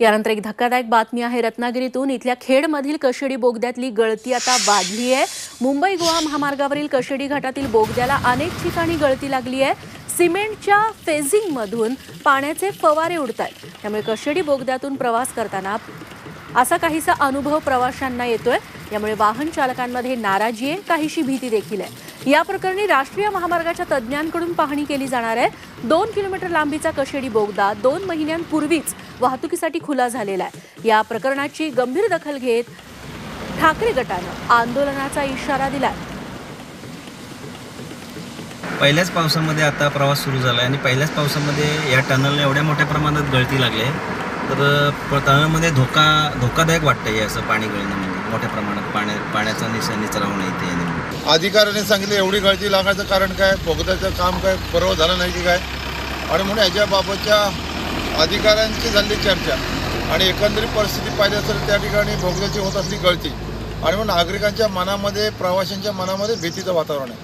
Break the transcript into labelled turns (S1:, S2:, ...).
S1: यानंतर एक धक्कादायक बातमी आहे. रत्नागिरीतून इथल्या खेडमधील कशेडी बोगद्यातली गळती आता वाढली आहे. मुंबई गोवा महामार्गावरील कशेडी घाटातील बोगद्याला अनेक ठिकाणी गळती लागली आहे. सिमेंटच्या फेझिंगमधून पाण्याचे फवारे उडत आहेत त्यामुळे कशेडी बोगद्यातून प्रवास करताना असा काहीसा अनुभव प्रवाशांना येतोय. यामुळे वाहन चालकांमध्ये नाराजी आहे. काहीशी भीती देखील आहे. या प्रकरणी राष्ट्रीय महामार्गाच्या तज्ज्ञांकडून पाहणी केली जाणार आहे. दोन किलोमीटर लांबीचा कशेडी बोगदा दोन महिन्यांपूर्वीच वाहतुकीसाठी खुला झालेला आहे. या प्रकरणाची गंभीर दखल घेत ठाकरे गटानं आंदोलनाचा इशारा दिलाय.
S2: पहिल्याच पावसामध्ये आता प्रवास सुरू झाला आहे आणि पहिल्याच पावसामध्ये या टनलला एवढ्या मोठ्या प्रमाणात गळती लागली आहे. तर टनलमध्ये धोका धोकादायक वाटतं हे असं पाणी गळणं म्हणजे मोठ्या प्रमाणात पाण्या पाण्याचा निस निचरा होणं इथे येणे
S3: अधिकाऱ्याने सांगितलं एवढी गळती लागायचं कारण काय? बोगद्याचं काम काय? बरोबर झालं नाही की काय? आणि म्हणून याच्याबाबतच्या अधिकाऱ्यांची झाली चर्चा आणि एकंदरीत परिस्थिती पाहिली तर त्या ठिकाणी भोगद्याची होत असली गळती. आणि मग नागरिकांच्या मनामध्ये प्रवाशांच्या मनामध्ये भीतीचं वातावरण आहे.